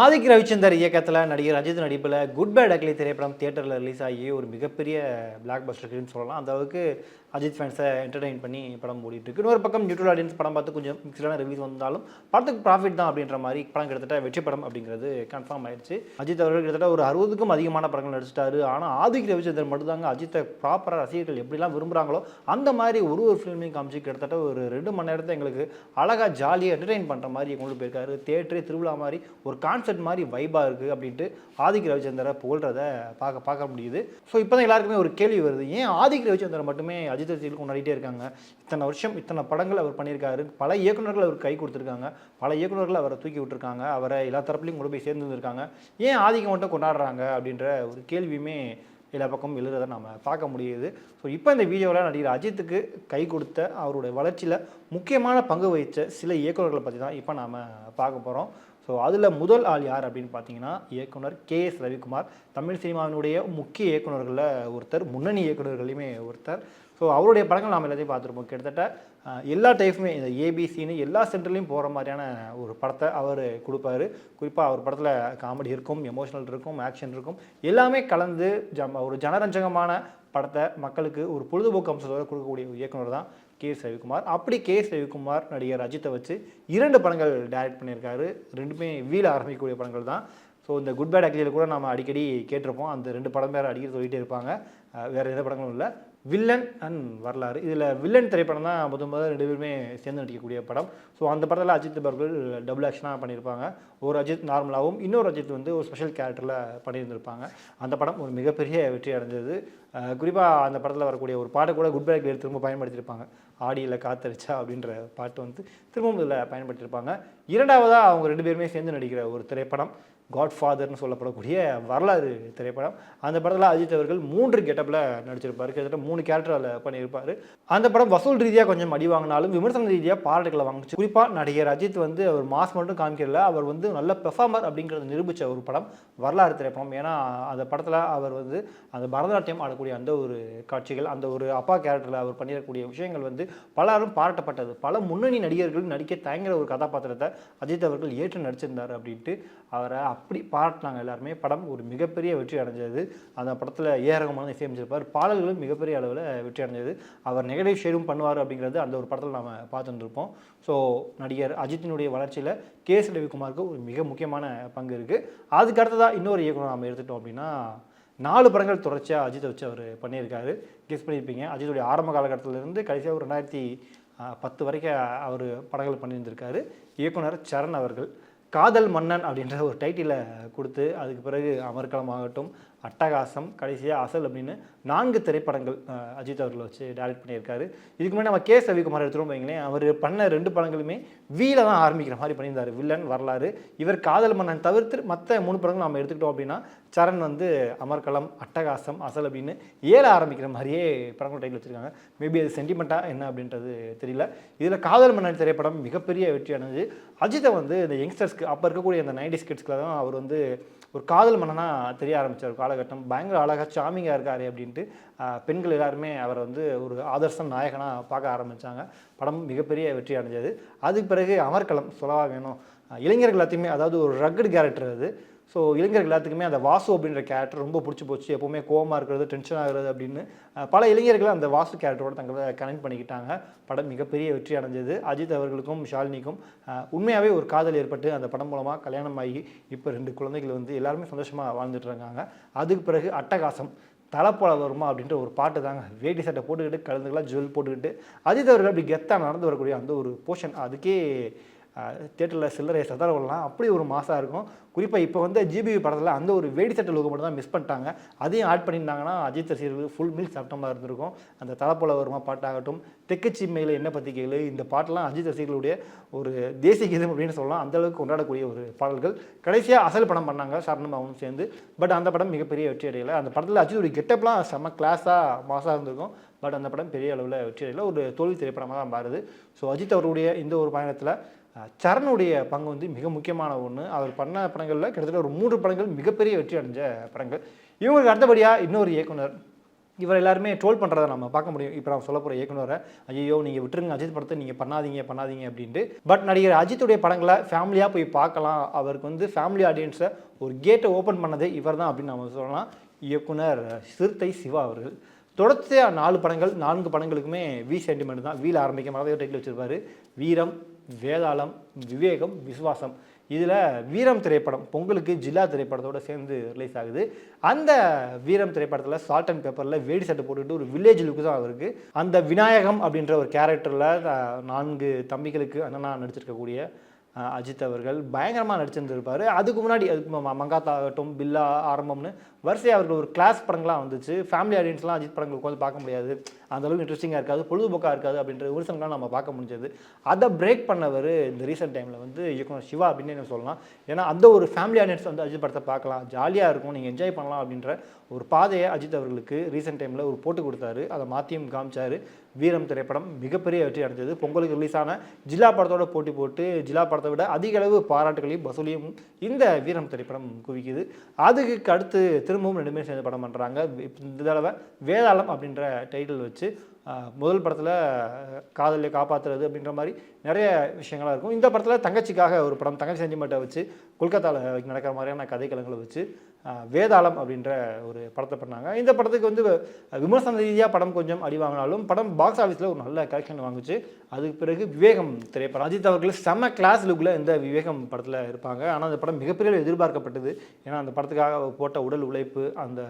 ஆதிக் ரவிச்சந்தர் இயக்கத்தில் நடிகர் அஜித் நடிப்பில் குட் பேட் அக்லி திரைப்படம் தியேட்டரில் ரிலீஸ் ஆகி ஒரு மிகப்பெரிய பிளாக் பஸ்டர்னு சொல்லலாம். அந்த அளவுக்கு அஜித் ஃபேன்ஸை என்டர்டெயின் பண்ணி படம் ஓடிட்டுருக்கு இன்னொரு பக்கம் நியூட்ரல் ஆடியன்ஸ் படம் பார்த்து கொஞ்சம் மிக்சடான ரிவ்யூஸ் வந்தாலும் படத்துக்கு ப்ராஃபிட் தான் அப்படின்ற மாதிரி படம் கிட்டத்தட்ட வெற்றி படம் அப்படிங்கிறது கன்ஃபார்ம் ஆயிடுச்சு. அஜித் அவர்கள் கிட்டத்தட்ட ஒரு அறுபதுக்கும் அதிகமான படங்கள் நடிச்சிட்டாரு. ஆனால் ஆதிக் ரவிச்சந்திரன் மட்டும்தாங்க அஜித்தை ப்ராப்பராக ரசிகர்கள் எப்படிலாம் விரும்புகிறாங்களோ அந்த மாதிரி ஒரு ஒரு ஃபிலிமையும் காமிச்சு கிட்டத்தட்ட ஒரு ரெண்டு மணி நேரத்தை எங்களுக்கு அழகாக ஜாலியாக என்டர்டெயின் பண்ணுற மாதிரி கொண்டு போயிருக்காரு. தேட்டரே திருவிழா மாதிரி ஒரு கான்செர்ட் மாதிரி வைபாக இருக்குது அப்படின்ட்டு ஆதிக் ரவிச்சந்திரை புகழ்றத பார்க்க பார்க்க முடியுது. ஸோ இப்போ தான் எல்லாருக்குமே ஒரு கேள்வி வருது. ஏன் ஆதிக் ரவிச்சந்திரன் மட்டுமே அஜித் அஜித் ரசிகர்கள் கொண்டாடிட்டே இருக்காங்க. இத்தனை வருஷம் இத்தனை படங்கள் அவர் பண்ணியிருக்காரு. பல இயக்குநர்கள் அவர் கை கொடுத்துருக்காங்க. பல இயக்குநர்கள் அவரை தூக்கி விட்டுருக்காங்க. அவரை எல்லா தரப்புலையும் கொண்டு போய் சேர்ந்து வந்திருக்காங்க ஏன் ஆதிக்கம் மட்டும் கொண்டாடுறாங்க அப்படின்ற ஒரு கேள்வியுமே எல்லா பக்கமும் எழுதுறதை நம்ம பார்க்க முடியுது. ஸோ இப்போ இந்த வீடியோவில் நடிகர் அஜித்துக்கு கை கொடுத்த அவருடைய வளர்ச்சியில் முக்கியமான பங்கு வகித்த சில இயக்குநர்களை பற்றி தான் இப்போ நாம் பார்க்க போகிறோம் ஸோ அதில் முதல் ஆள் யார் அப்படின்னு பார்த்தீங்கன்னா இயக்குனர் கே எஸ் ரவிக்குமார். தமிழ் சினிமாவினுடைய முக்கிய இயக்குநர்களில் ஒருத்தர் முன்னணி இயக்குநர்களையுமே ஒருத்தர். ஸோ அவருடைய படங்கள் நாம் எல்லாத்தையும் பார்த்துருப்போம். கிட்டத்தட்ட எல்லா டைப்புமே இந்த ஏபிசின்னு எல்லா சென்டர்லையும் போகிற மாதிரியான ஒரு படத்தை அவர் கொடுப்பாரு. குறிப்பாக அவர் படத்தில் காமெடி இருக்கும் எமோஷனல் இருக்கும் ஆக்ஷன் இருக்கும். எல்லாமே கலந்து ஜம் ஒரு ஜனரஞ்சகமான படத்தை மக்களுக்கு ஒரு பொழுதுபோக்கு அம்சத்தோட கொடுக்கக்கூடிய ஒரு இயக்குனர் தான் கே எஸ் ரவிக்குமார். அப்படி கே எஸ் ரவிக்குமார் நடிகர் அஜித்தை வச்சு இரண்டு படங்கள் டைரக்ட் பண்ணியிருக்காரு. ரெண்டுமே வீல ஆரம்பிக்கக்கூடிய படங்கள் தான். ஸோ இந்த குட் பேட் அக்லியில் கூட நம்ம அடிக்கடி கேட்டிருப்போம். அந்த ரெண்டு படம் பேர் அடிக்கடி சொல்லிகிட்டே இருப்பாங்க. வேறு எந்த படங்களும் இல்லை. வில்லன் அண்ட் வரலாறு. இதில் வில்லன் திரைப்படம் தான் முதன் முதல் ரெண்டு பேருமே சேர்ந்து நடிக்கக்கூடிய படம். ஸோ அந்த படத்தில் அஜித் அவர்கள் டபுள் ஆக்ஷனாக பண்ணியிருப்பாங்க. ஒரு அஜித் நார்மலாகவும் இன்னொரு அஜித் வந்து ஒரு ஸ்பெஷல் கேரக்டரில் பண்ணியிருந்திருப்பாங்க. அந்த படம் ஒரு மிகப்பெரிய வெற்றி அடைஞ்சது. குறிப்பாக அந்த படத்தில் வரக்கூடிய ஒரு பாட்டை கூட குட் பேக் திரும்ப பயன்படுத்தியிருப்பாங்க. ஆடியில் காத்தடிச்சா அப்படின்ற பாட்டு வந்து திரும்பவும் இதில் பயன்படுத்தியிருப்பாங்க. இரண்டாவதாக அவங்க ரெண்டு பேருமே சேர்ந்து நடிக்கிற ஒரு திரைப்படம். காட் ஃபாதர்னு சொல்லப்படக்கூடிய வரலாறு திரைப்படம். அந்த படத்தில் அஜித் அவர்கள் மூன்று கெட்டப்பில் நடிச்சிருப்பார். கிட்டத்தட்ட மூணு கேரக்டர் அதில் பண்ணியிருப்பார். அந்த படம் வசூல் ரீதியாக கொஞ்சம் அடி வாங்கினாலும் விமர்சன ரீதியாக பாராட்டுகளை வாங்கிச்சு. குறிப்பாக நடிகர் அஜித் வந்து அவர் மாஸ் மட்டும் காமிக்கிறல அவர் வந்து நல்ல பெர்ஃபார்மர் அப்படிங்கிறத நிரூபித்த ஒரு படம் வரலாறு திரைப்படம். ஏன்னா அந்த படத்தில் அவர் வந்து அந்த பரதநாட்டியம் ஆடக்கூடிய அந்த ஒரு காட்சிகள் அந்த ஒரு அப்பா கேரக்டரில் அவர் பண்ணிடக்கூடிய விஷயங்கள் வந்து பலரும் பாராட்டப்பட்டது. பல முன்னணி நடிகர்கள் நடிக்க தயங்குற ஒரு கதாபாத்திரத்தை அஜித் அவர்கள் ஏற்று நடிச்சிருந்தார் அப்படின்ட்டு அவரை அப்படி பாராட்டினாங்க எல்லாருமே. படம் ஒரு மிகப்பெரிய வெற்றி அடைஞ்சது. அந்த படத்தில் ஏரகமான இசையமைச்சிருப்பார் பாடல்களும் மிகப்பெரிய அளவில் வெற்றி அடைஞ்சது. அவர் நெகட்டிவ் ஷேடும் பண்ணுவார் அப்படிங்கிறது அந்த ஒரு படத்தில் நாம் பார்த்துட்டு இருப்போம் ஸோ நடிகர் அஜித்தினுடைய வளர்ச்சியில் கே எஸ் ரவிக்குமாருக்கு ஒரு மிக முக்கியமான பங்கு இருக்குது அதுக்கு அடுத்ததாக இன்னொரு இயக்குனர் நம்ம எடுத்துட்டோம் அப்படின்னா நாலு படங்கள் தொடர்ச்சியாக அஜித்தை வச்சு அவர் பண்ணியிருக்காரு. கெஸ் பண்ணியிருப்பீங்க. அஜித்துடைய ஆரம்ப காலகட்டத்திலேருந்து கடைசியாக ஒரு ரெண்டாயிரத்தி பத்து வரைக்கும் அவர் படங்கள் பண்ணியிருந்திருக்காரு. இயக்குனர் சரண் அவர்கள். காதல் மன்னன் அப்படின்ற ஒரு டைட்டிலை கொடுத்து அதுக்கு பிறகு அமர்க்களம் ஆகட்டும் அட்டகாசம் கடைசியாக அசல் அப்படின்னு நான்கு திரைப்படங்கள் அஜித் அவர்களை வச்சு டேரக்ட் பண்ணியிருக்காரு. இதுக்கு முன்னாடி நம்ம கே. ரவிக்குமார் எடுத்துகிட்டு வைங்களேன். அவர் பண்ண ரெண்டு படங்களுமே வீல தான் ஆரம்பிக்கிற மாதிரி பண்ணியிருந்தார். வில்லன் வரலாறு. இவர் காதல் மன்னன் தவிர்த்து மற்ற மூணு படங்கள் நம்ம எடுத்துக்கிட்டோம் அப்படின்னா சரண் வந்து அமர்கலம் அட்டகாசம் அசல் அப்படின்னு ஏழ ஆரம்பிக்கிற மாதிரியே படங்கள் டைட்டில் வச்சுருக்காங்க. மேபி அது சென்டிமெண்ட்டாக என்ன அப்படின்றது தெரியல. இதில் காதல் மன்னன் திரைப்படம் மிகப்பெரிய வெற்றியானது. அஜித்தை வந்து இந்த யங்ஸ்டர்ஸ்க்கு அப்போ இருக்கக்கூடிய அந்த நைன்டி கிட்ஸ்க்கு தான் அவர் வந்து ஒரு காதல் மன்னனாக தெரிய ஆரம்பிச்சார் காலகட்டம். பயங்கர அழகாக சாமிங்காக இருக்காரு அப்படின்ட்டு பெண்கள் எல்லாருமே அவரை வந்து ஒரு ஆதர்ச நாயகனாக பார்க்க ஆரம்பித்தாங்க படம் மிகப்பெரிய வெற்றி அடைஞ்சது. அதுக்கு பிறகு அமர்கலம் சொல்லவா வேணும்? இளைஞர்கள் எல்லாத்தையுமே அதாவது ஒரு ரக்கடு கேரக்டர் அது. ஸோ இளைஞர்கள் எல்லாத்துக்குமே அந்த வாசு அப்படின்ற கேரக்டர் ரொம்ப பிடிச்சி போச்சு. எப்போவுமே கோவமாக இருக்கிறது டென்ஷன் ஆகிறது அப்படின்னு பல இளைஞர்கள் அந்த வாசு கேரக்டரோட தங்களை கனெக்ட் பண்ணிக்கிட்டாங்க. படம் மிகப்பெரிய வெற்றி அடைஞ்சது. அஜித் அவர்களுக்கும் ஷாலினிக்கும் உண்மையாகவே ஒரு காதல் ஏற்பட்டு அந்த படம் மூலமாக கல்யாணம் ஆகி இப்போ ரெண்டு குழந்தைகள் வந்து எல்லாருமே சந்தோஷமாக வாழ்ந்துட்டு இருக்காங்க. அதுக்கு பிறகு அட்டகாசம் தலைப்போல வருமா அப்படின்ற ஒரு பாட்டு தாங்க. வேட்டி சட்டை போட்டுக்கிட்டு கலந்துக்கலாம் ஜுவல் போட்டுக்கிட்டு அஜித் அவர்கள் அப்படி கெத்தாக நடந்து வரக்கூடிய அந்த ஒரு போர்ஷன் அதுக்கே தேட்டரில் சில்லறையை சதற விடலாம் அப்படி ஒரு மாசாக இருக்கும். குறிப்பாக இப்போ வந்து ஜிபிவி படத்தில் அந்த ஒரு வேடி சட்ட லோகோ மட்டும் தான் மிஸ் பண்ணிட்டாங்க. அதையும் ஆட் பண்ணியிருந்தாங்கன்னா அஜித் ரசிகர்களுக்கு ஃபுல் மீல் சாப்பிட்டமாக இருந்திருக்கும். அந்த தலைப்போல வருமா பாட்டாகட்டும் தெக்கச்சி மேல என்ன பற்றி கேளு? இந்த பாட்டெல்லாம் அஜித் ரசிகர்களுடைய ஒரு தேசிய கீதம் அப்படின்னு சொல்லலாம். அந்த அளவுக்கு கொண்டாடக்கூடிய ஒரு பாடல்கள். கடைசியாக அசல் படம் பண்ணாங்க. சரணமாவும் சேர்ந்து. பட் அந்த படம் மிகப்பெரிய வெற்றி அடையலை. அந்த படத்தில் அஜித்துடைய கெட்டப்லாம் செம்ம கிளாஸாக மாசாக இருந்திருக்கும். பட் அந்த படம் பெரிய அளவில் வெற்றி அடையலை. ஒரு தோல்வி திரைப்படமாக தான் மாறுது. ஸோ அஜித் அவருடைய இந்த ஒரு பயணத்தில் சரணுடைய பங்கு வந்து மிக முக்கியமான ஒன்று அவர் பண்ண படங்களில் கிட்டத்தட்ட ஒரு மூன்று படங்கள் மிகப்பெரிய வெற்றி அடைஞ்ச படங்கள். இவங்களுக்கு அடுத்தபடியாக இன்னொரு இயக்குனர். இவர் எல்லாருமே ட்ரோல் பண்ணுறதை நம்ம பார்க்க முடியும். இப்போ நான் சொல்ல போகிற இயக்குனரை ஐயோ நீங்கள் விட்டுருங்க அஜித் படத்தை நீங்கள் பண்ணாதீங்க பண்ணாதீங்க அப்படின்ட்டு. பட் நடிகர் அஜித்துடைய படங்களை ஃபேமிலியாக போய் பார்க்கலாம். அவருக்கு வந்து ஃபேமிலி ஆடியன்ஸை ஒரு கேட்டை ஓப்பன் பண்ணதே இவர் தான் அப்படின்னு நம்ம சொல்லலாம். இயக்குனர் சிறுத்தை சிவா அவர்கள். தொடர்ச்சியாக நாலு படங்கள் நான்கு படங்களுக்குமே வி சென்டிமெண்ட் தான். வீல் ஆரம்பிக்க மாதிரி டைட்டில் வச்சுருப்பாரு. வீரம் வேதாளம் விவேகம் விசுவாசம். இதில் வீரம் திரைப்படம் பொங்கலுக்கு ஜில்லா திரைப்படத்தோடு சேர்ந்து ரிலீஸ் ஆகுது. அந்த வீரம் திரைப்படத்தில் சால்ட் அண்ட் பேப்பரில் வேடி சட்டை போட்டுட்டு ஒரு வில்லேஜ் லுக்கு தான் அவருக்கு. அந்த விநாயகம் அப்படின்ற ஒரு கேரக்டரில் நான்கு தம்பிகளுக்கு அண்ணனா நடிச்சிருக்கக்கூடிய அஜித் அவர்கள் பயங்கரமாக நடிச்சிருந்துருப்பார். அதுக்கு முன்னாடி அதுக்கு மங்காத்தா ஆகட்டும் பில்லா ஆரம்பம்னு வரிசையாக அவர்கள் ஒரு கிளாஸ் படங்கள்லாம் வந்துச்சு. ஃபேமிலி ஆடியன்ஸ்லாம் அஜித் படங்கள் உட்காந்து பார்க்க முடியாது. அந்த அளவுக்கு இன்ட்ரெஸ்டிங்காக இருக்காது பொழுதுபோக்காக இருக்காது அப்படின்ற விமர்சனங்கள்லாம் நம்ம பார்க்க முடிஞ்சது. அதை பிரேக் பண்ணவர் இந்த ரீசெண்ட் டைமில் வந்து இயக்குனர் சிவா அப்படின்னு நம்ம சொல்லலாம். ஏன்னா அந்த ஒரு ஃபேமிலி ஆடியன்ஸ் வந்து அஜித் படத்தை பார்க்கலாம். ஜாலியாக இருக்கும் நீங்கள் என்ஜாய் பண்ணலாம் அப்படின்ற ஒரு பாதையை அஜித் அவர்களுக்கு ரீசெண்ட் டைமில் ஒரு போட்டு கொடுத்தாரு. அதை மாற்றியும் காமிச்சார். வீரம் திரைப்படம் மிகப்பெரிய வெற்றி அடைஞ்சது. பொங்கலுக்கு ரிலீஸ் ஆன ஜில்லா படத்தோட போட்டி போட்டு ஜில்லா படத்தை விட அதிக அளவு பாராட்டுகளையும் வசூலியும் இந்த வீரம் திரைப்படம் குவிக்குது. அதுக்கு அடுத்து திரும்பவும் ரெண்டுமே சேர்ந்து படம் பண்ணுறாங்க இந்த தடவை வேதாளம் அப்படின்ற டைட்டில் வச்சு முதல் படத்தில் காதலை காப்பாற்றுறது அப்படின்ற மாதிரி நிறைய விஷயங்களாக இருக்கும். இந்த படத்தில் தங்கச்சிக்காக ஒரு படம் தங்கச்சி செஞ்சிமட்டை வச்சு கொல்கத்தாவில் நடக்கிற மாதிரியான கதைக்களங்களை வச்சு வேதாளம் அப்படின்ற ஒரு படத்தை பண்ணாங்க. இந்த படத்துக்கு வந்து விமர்சன ரீதியாக படம் கொஞ்சம் அடி வாங்கினாலும் படம் பாக்ஸ் ஆஃபீஸில் ஒரு நல்ல கலெக்ஷன் வாங்குச்சு. அதுக்கு பிறகு விவேகம் திரைப்படம். அஜித் அவர்கள் செம கிளாஸ் லுக்கில் இந்த விவேகம் படத்தில் இருப்பாங்க. ஆனால் அந்த படம் மிகப்பெரிய எதிர்பார்க்கப்பட்டது. ஏன்னா அந்த படத்துக்காக போட்ட உடல் உழைப்பு அந்த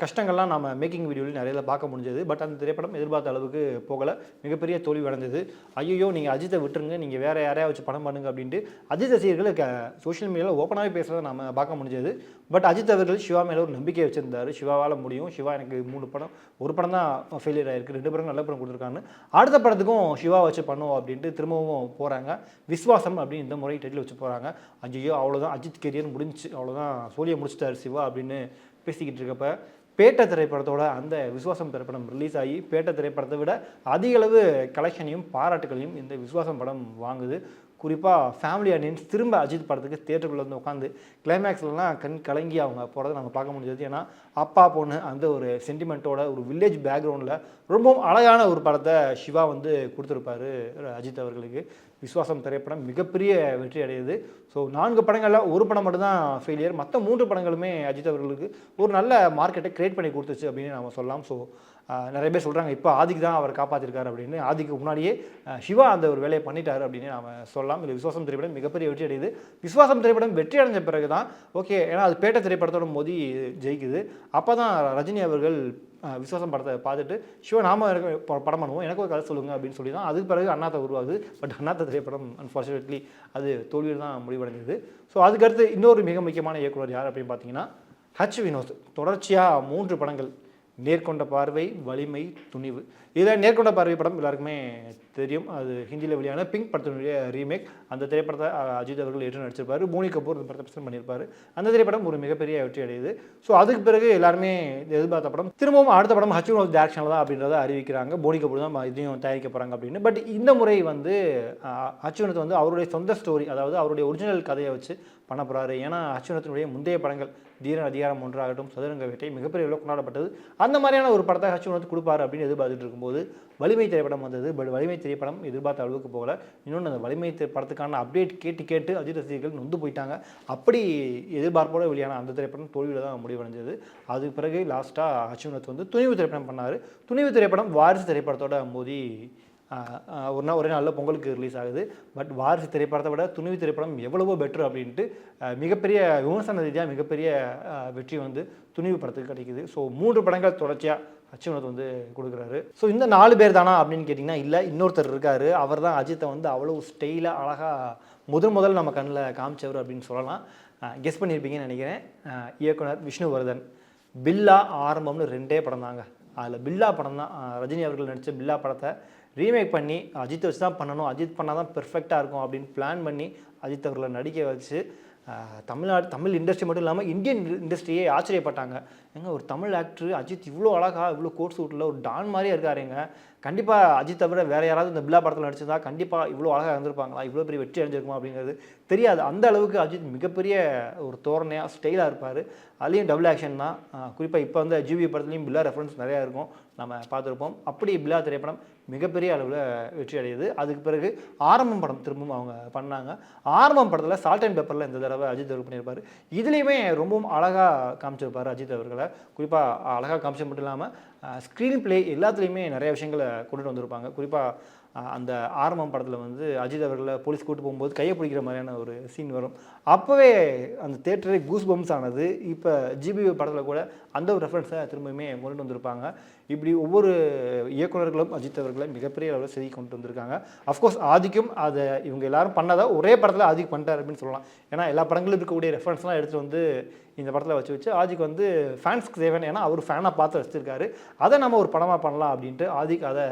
கஷ்டங்கள்லாம் நம்ம மேக்கிங் வீடியோவில் நிறைய பார்க்க முடிஞ்சது. பட் அந்த திரைப்படம் எதிர்பார்த்த அளவுக்கு போகலை. மிகப்பெரிய தோல்வி அடைஞ்சது ஐயோ நீங்கள் அஜித்தை விட்டுருங்க. நீங்கள் வேறு யாரையா வச்சு படம் பண்ணுங்க அப்படின்ட்டு அஜித் ரசிகர்கள் க சோஷியல் மீடியாவில் ஓப்பனாகவே பேசுகிறத நம்ம பார்க்க முடிஞ்சது. பட் அஜித் அவர்கள் சிவா மேலே ஒரு நம்பிக்கை வச்சுருந்தார். சிவாவால் முடியும். சிவா எனக்கு மூணு படம் ஒரு படம் தான் ஃபெயிலியர் ஆகிருக்கு ரெண்டு படம் நல்ல படம் கொடுத்துருக்காங்க அடுத்த படத்துக்கும் சிவா வச்சு பண்ணுவோம் அப்படின்ட்டு திரும்பவும் போகிறாங்க விஸ்வாசம் அப்படின்னு இந்த முறை டைட்டில் வச்சு போகிறாங்க ஐயோ அவ்வளோதான் அஜித் கெரியர் முடிஞ்சுச்சு அவ்வளோதான் சோழியை முடிச்சிட்டார் சிவா அப்படின்னு பேசிக்கிட்டு இருக்கப்ப பேட்ட திரைப்படத்தோட அந்த விஸ்வாசம் திரைப்படம் ரிலீஸ் ஆகி பேட்ட திரைப்படத்தை விட அதிக அளவு கலெக்ஷனையும் பாராட்டுகளையும் இந்த விஸ்வாசம் படம் வாங்குது. குறிப்பாக ஃபேமிலி ஆடியன்ஸ் திரும்ப அஜித் படத்துக்கு தேட்டருக்குள்ளே வந்து உட்காந்து கிளைமேக்ஸ்லாம் கண் கலங்கி அவங்க போகிறத நம்ம பார்க்க முடிஞ்சது. ஏன்னா அப்பா பொண்ணு அந்த ஒரு சென்டிமெண்ட்டோட ஒரு வில்லேஜ் பேக்ரவுண்டில் ரொம்பவும் அழகான ஒரு படத்தை சிவா வந்து கொடுத்துருப்பாரு அஜித் அவர்களுக்கு. விஸ்வாசம் திரைப்படம் மிகப்பெரிய வெற்றி அடையுது. ஸோ நான்கு படங்களில் ஒரு படம் மட்டும்தான் ஃபெயிலியர் மற்ற மூன்று படங்களுமே அஜித் அவர்களுக்கு ஒரு நல்ல மார்க்கெட்டை கிரியேட் பண்ணி கொடுத்துச்சு அப்படின்னு நம்ம சொல்லலாம். ஸோ நிறைய பேர் சொல்கிறாங்க இப்போ ஆதிக்கு தான் அவர் காப்பாற்றிருக்காரு அப்படின்னு. ஆதிக்கு முன்னாடியே சிவா அந்த ஒரு வேலையை பண்ணிட்டாரு அப்படின்னு நாம் சொல்லலாம். இல்லை விஸ்வாசம் திரைப்படம் மிகப்பெரிய வெற்றி அடையுது. விஸ்வாசம் திரைப்படம் வெற்றி அடைஞ்ச பிறகு தான் ஓகே ஏன்னா அது பேட்ட திரைப்படத்தோட மோதி ஜெயிக்குது. அப்போ தான் ரஜினி அவர்கள் விசுவாசம் விஸ்வாசம் படத்தை பார்த்துட்டு சிவா நாம படம் பண்ணுவோம். எனக்கு ஒரு கதை சொல்லுங்க அப்படின்னு சொல்லி தான் அதுக்கு பிறகு அண்ணாத்த உருவாகுது. பட் அண்ணாத்த திரைப்படம் அன்ஃபார்ச்சுனேட்லி அது தோல்வியில் தான் முடிவடைஞ்சது ஸோ அதுக்கடுத்து இன்னொரு மிக முக்கியமான இயக்குனர் யார் அப்படின்னு பார்த்தீங்கன்னா ஹச் வினோத். தொடர்ச்சியாக மூன்று படங்கள் நேர்கொண்ட பார்வை வலிமை துணிவு. இதில் நேர்கொண்ட பார்வை படம். எல்லாருக்குமே தெரியும். அது ஹிந்தியில் வெளியான பிங்க் படத்தினுடைய ரீமேக் அந்த திரைப்படத்தை அஜித் அவர்கள் ஏற்று நடிச்சிருப்பார். போனி கபூர் இந்த படத்தை பிரசன் பண்ணியிருப்பார். அந்த திரைப்படம் ஒரு மிகப்பெரிய வெற்றி அடையுது. ஸோ அதுக்கு பிறகு எல்லாருமே எதிர்பார்த்த படம் திரும்பவும் அடுத்த படம் ஹச் வினோத் டேரக்ஷனில் தான் அப்படின்றத அறிவிக்கிறாங்க. போனி கபூர் தான் இதையும் தயாரிக்க போகிறாங்க அப்படின்னு. பட் இந்த முறை வந்து அஹ், வந்து அவருடைய சொந்த ஸ்டோரி அதாவது அவருடைய ஒரிஜினல் கதையை வச்சு பண்ண போகிறாரு ஏன்னா அச்சுனத்தினுடைய முந்தைய படங்கள் தீரன் அதிகாரம் ஒன்றாகட்டும் சதுரங்க வேட்டை மிகப்பெரிய அளவில் கொண்டாடப்பட்டது. அந்த மாதிரியான ஒரு படத்தை அச்சுவனத்து கொடுப்பாரு அப்படின்னு எதிர்பார்த்துட்டு இருக்கும்போது வலிமை திரைப்படம் வந்தது. பட் வலிமை திரைப்படம் எதிர்பார்த்த அளவுக்கு போகல. இன்னொன்று அந்த வலிமை படத்துக்கான அப்டேட் கேட்டு கேட்டு அஜித் ரசிகர்கள் நொந்து போயிட்டாங்க. அப்படி எதிர்பார்ப்போட வெளியான அந்த திரைப்படம் தோல்வியில் தான் முடிவடைஞ்சது. அதுக்கு பிறகு லாஸ்ட்டாக அச்சுவனத் வந்து துணிவு திரைப்படம் பண்ணார். துணிவு திரைப்படம் வாரிசு திரைப்படத்தோட மோதி ஒரு நாள் ஒரே நாளில் பொங்கலுக்கு ரிலீஸ் ஆகுது. பட் வாரிசு திரைப்படத்தை விட துணிவு திரைப்படம் எவ்வளவோ பெட்ரு அப்படின்ட்டு மிகப்பெரிய விமர்சன ரீதியாக மிகப்பெரிய வெற்றி வந்து துணிவு படத்துக்கு கிடைக்குது. ஸோ மூன்று படங்கள் தொடர்ச்சியாக அச்சுனத் வந்து கொடுக்குறாரு. ஸோ இந்த நாலு பேர் தானா அப்படின்னு கேட்டிங்கன்னா இல்லை இன்னொருத்தர் இருக்கார். அவர் தான் அஜித்தை வந்து அவ்வளோ ஸ்டைலாக அழகாக முதல் முதல் நம்ம கண்ணில் காமிச்சவர் அப்படின்னு சொல்லலாம். கெஸ் பண்ணியிருப்பீங்கன்னு நினைக்கிறேன். இயக்குனர் விஷ்ணுவர்தன். பில்லா ஆரம்பம்னு ரெண்டே படம் தாங்க. அதில் பில்லா படம் தான். ரஜினி அவர்கள் நடித்த பில்லா படத்தை ரீமேக் பண்ணி அஜித் வச்சு தான் பண்ணணும். அஜித் பண்ணால் தான் பெர்ஃபெக்டாக இருக்கும் அப்படின்னு பிளான் பண்ணி அஜித் அவர்களை நடிக்க வச்சு தமிழ்நாடு தமிழ் இண்டஸ்ட்ரி மட்டும் இல்லாமல் இந்தியன் இண்டஸ்ட்ரியே ஆச்சரியப்பட்டாங்க. ஏங்க ஒரு தமிழ் ஆக்டர் அஜித் இவ்வளோ அழகாக இவ்வளோ கோட் சூட்டில் ஒரு டான் மாதிரியே இருக்காருங்க கண்டிப்பாக அஜித் தவிர வேறு யாராவது இந்த பில்லா படத்தில் நடிச்சிருந்தா கண்டிப்பாக இவ்வளோ அழகாக இருந்திருப்பாங்களா? இவ்வளோ பெரிய வெற்றி அடைஞ்சிருக்குமா அப்படிங்கிறது தெரியாது. அந்த அளவுக்கு அஜித் மிகப்பெரிய ஒரு தோரணையாக ஸ்டைலாக இருப்பார். அதுலேயும் டபுள் ஆக்ஷன் தான். குறிப்பாக இப்போ வந்து ஜிவி படத்துலையும் பில்லா ரெஃபரன்ஸ் நிறையா இருக்கும். நம்ம பார்த்துருப்போம். அப்படி பில்லா திரைப்படம் மிகப்பெரிய அளவில் வெற்றி அடையுது. அதுக்கு பிறகு ஆரம்பம் படம் திரும்பவும் அவங்க பண்ணாங்க. ஆரம்பம் படத்தில் சால்ட் அண்ட் பேப்பரில் இந்த தடவை அஜித் அவர்கள் பண்ணியிருப்பார். இதுலேயுமே ரொம்பவும் அழகாக காமிச்சிருப்பார் அஜித் அவர்களை. குறிப்பாக அழகாக காமிச்சது மட்டும் இல்லாமல் ஸ்க்ரீன் ப்ளே எல்லாத்துலேயுமே நிறைய விஷயங்களை கொண்டுட்டு வந்திருப்பாங்க. குறிப்பாக அந்த ஆரம்பம் படத்தில் வந்து அஜித் அவர்களை போலீஸ் கூட்டு போகும்போது கையை பிடிக்கிற மாதிரியான ஒரு சீன் வரும். அப்போவே அந்த தேட்டரே கூஸ் பம்ஸ் ஆனது. இப்போ ஜிபி படத்தில் கூட அந்த ஒரு ரெஃபரன்ஸை திரும்பவுமே கொண்டு வந்திருப்பாங்க. இப்படி ஒவ்வொரு இயக்குனர்களும் அஜித் அவர்களை மிகப்பெரிய அளவில் செய்தி கொண்டு வந்திருக்காங்க. அஃப்கோர்ஸ் ஆதிக்கும் அதை இவங்க எல்லாரும் பண்ணாதான் ஒரே படத்தில் ஆதிக் பண்ணிட்டார் அப்படின்னு சொல்லலாம். ஏன்னா எல்லா படங்களும் இருக்கக்கூடிய ரெஃபரன்ஸ்லாம் எடுத்துகிட்டு வந்து இந்த படத்தில் வச்சு வச்சு ஆதிக் வந்து ஃபேன்ஸ்க்கு தேவையான ஏன்னா அவர் ஃபேனாக பார்த்து வச்சுருக்காரு அதை நம்ம ஒரு படமாக பண்ணலாம் அப்படின்ட்டு ஆதிக் அதை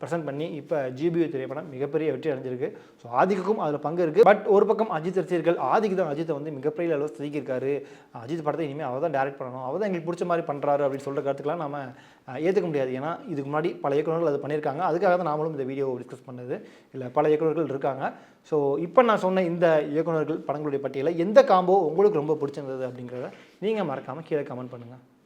ப்ரெசென்ட் பண்ணி இப்போ ஜிபியு திரைப்படம் மிகப்பெரிய வெற்றி அடைஞ்சிருக்கு. ஸோ ஆதிக்கும் அதில் பங்கு இருக்குது பட் ஒரு பக்கம் அஜித் ரசிகர்கள் ஆதிக்கு தான் அஜித்தை வந்து மிகப்பெரிய அளவு செதுக்கியிருக்காரு. அஜித் படத்தை இனிமேல் அவர் தான் டேரக்ட் பண்ணணும். அவர் தான் எங்களுக்கு பிடிச்ச மாதிரி பண்ணுறாரு அப்படின்னு சொல்கிற கருத்துக்கெலாம் நம்ம ஏற்றுக்க முடியாது. ஏன்னா இதுக்கு முன்னாடி பல இயக்குநர்கள் அது பண்ணியிருக்காங்க. அதுக்காக தான் நாமளும் இந்த வீடியோ டிஸ்கஸ் பண்ணுது. இல்லை பல இயக்குநர்கள் இருக்காங்க. ஸோ இப்போ நான் சொன்ன இந்த இயக்குநர்கள் படங்களுடைய பட்டியலில் எந்த காம்போ உங்களுக்கு ரொம்ப பிடிச்சிருந்தது அப்படிங்கிறத நீங்கள் மறக்காமல் கீழே கமெண்ட் பண்ணுங்கள்